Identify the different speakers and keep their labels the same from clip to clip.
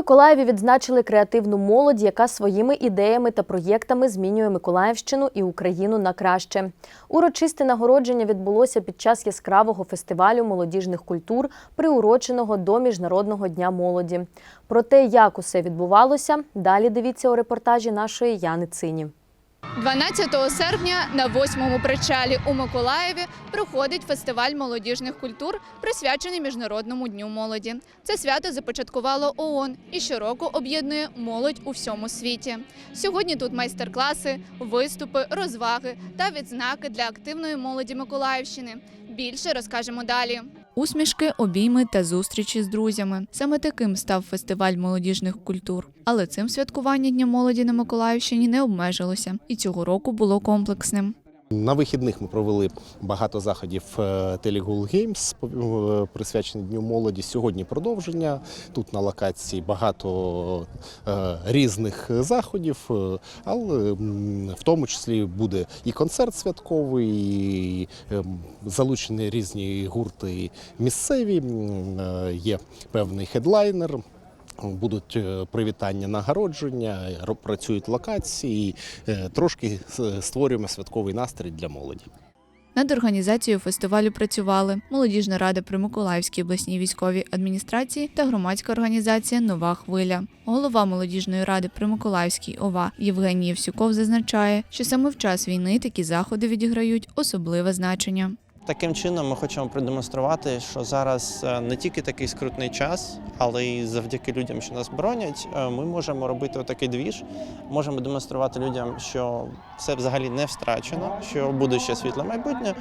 Speaker 1: Миколаєві відзначили креативну молодь, яка своїми ідеями та проєктами змінює Миколаївщину і Україну на краще. Урочисте нагородження відбулося під час яскравого фестивалю молодіжних культур, приуроченого до Міжнародного дня молоді. Про те, як усе відбувалося, далі дивіться у репортажі нашої Яни Цині.
Speaker 2: 12 серпня на восьмому причалі у Миколаєві проходить фестиваль молодіжних культур, присвячений Міжнародному дню молоді. Це свято започаткувало ООН і щороку об'єднує молодь у всьому світі. Сьогодні тут майстер-класи, виступи, розваги та відзнаки для активної молоді Миколаївщини. Більше розкажемо далі. Усмішки, обійми та зустрічі з друзями. Саме таким став фестиваль молодіжних культур. Але цим святкування Дня молоді на Миколаївщині не обмежилося, і цього року було комплексним.
Speaker 3: На вихідних ми провели багато заходів Телегул Геймс, присвячені Дню молоді. Сьогодні продовження. Тут на локації багато е, різних заходів, е, але в тому числі буде і концерт святковий, і ем, залучені різні гурти місцеві. е, Є певний хедлайнер. Будуть е, привітання нагородження, працюють локації, е, трошки створюємо святковий настрій для молоді.
Speaker 2: Над організацією фестивалю працювали молодіжна рада при Миколаївській обласній військовій адміністрації та громадська організація Нова хвиля. Голова молодіжної ради при Миколаївській ОВА Євгеній Євсюков зазначає, що саме в час війни такі заходи відіграють особливе значення.
Speaker 4: Таким чином ми хочемо продемонструвати, що зараз е, не тільки такий скрутний час, але й завдяки людям, що нас боронять, е, ми можемо робити отакий двіж, можемо демонструвати людям, що це взагалі не втрачено, що буде ще світле майбутнє,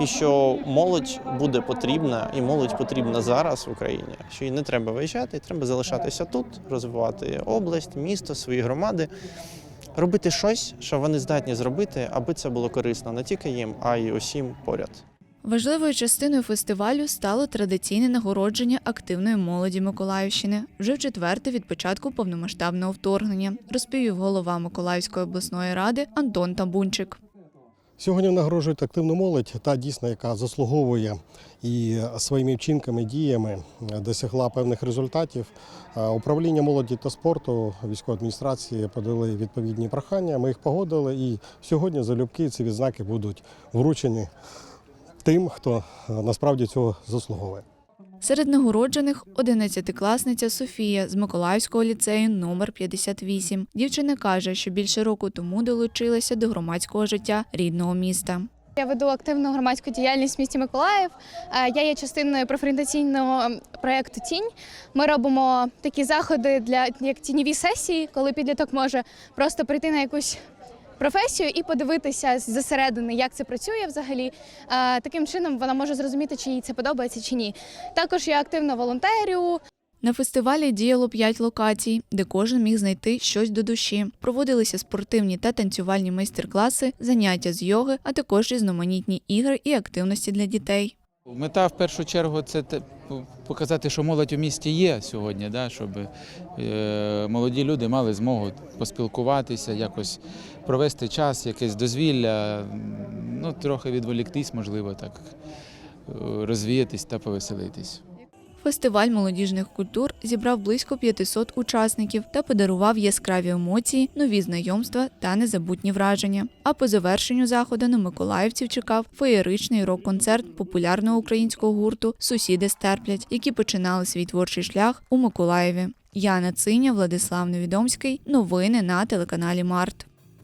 Speaker 4: і що молодь буде потрібна, і молодь потрібна зараз в Україні. Що їй не треба виїжджати, треба залишатися тут, розвивати область, місто, свої громади. Робити щось, що вони здатні зробити, аби це було корисно не тільки їм, а й усім поряд.
Speaker 2: Важливою частиною фестивалю стало традиційне нагородження активної молоді Миколаївщини вже в четверте від початку повномасштабного вторгнення, розповів голова Миколаївської обласної ради Антон Табунчик.
Speaker 5: Сьогодні нагороджують активну молодь, та дійсно, яка заслуговує і своїми вчинками, діями досягла певних результатів. Е, Управління молоді та спорту військової адміністрації подали відповідні прохання. Ми їх погодили, і сьогодні залюбки ці відзнаки будуть вручені тим, хто е, насправді цього заслуговує.
Speaker 2: Серед нагороджених 11-класниця Софія з Миколаївського ліцею номер 58. Дівчина каже, що більше року тому долучилася до громадського життя рідного міста.
Speaker 6: Я веду активну громадську діяльність в місті Миколаїв. Е, Я є частиною профорієнтаційного проєкту Тінь. Ми робимо такі заходи для як тіньові сесії, коли підліток може просто прийти на якусь професію і подивитися зсередини, як це працює взагалі. Таким чином вона може зрозуміти, чи їй це подобається чи ні. Також я активно волонтерю,
Speaker 2: На фестивалі діяло п'ять локацій, де кожен міг знайти щось до душі. Проводилися спортивні та танцювальні майстер-класи, заняття з йоги, а також різноманітні ігри і активності для дітей.
Speaker 7: Мета в першу чергу це показати, що молодь у місті є сьогодні, да, щоб е, молоді люди мали змогу поспілкуватися, якось провести час, якесь дозвілля, ну, трохи відволіктись, можливо, так, е, розвіятись та повеселитись.
Speaker 2: Фестиваль молодіжних культур зібрав близько 500 учасників та подарував яскраві емоції, нові знайомства та незабутні враження. А по завершенню заходу на миколаївців чекав феєричний рок-концерт популярного українського гурту Сусіди стерплять, які починали свій творчий шлях у Миколаєві. Яна Циня, Владислав Невідомський. Новини на телеканалі Март.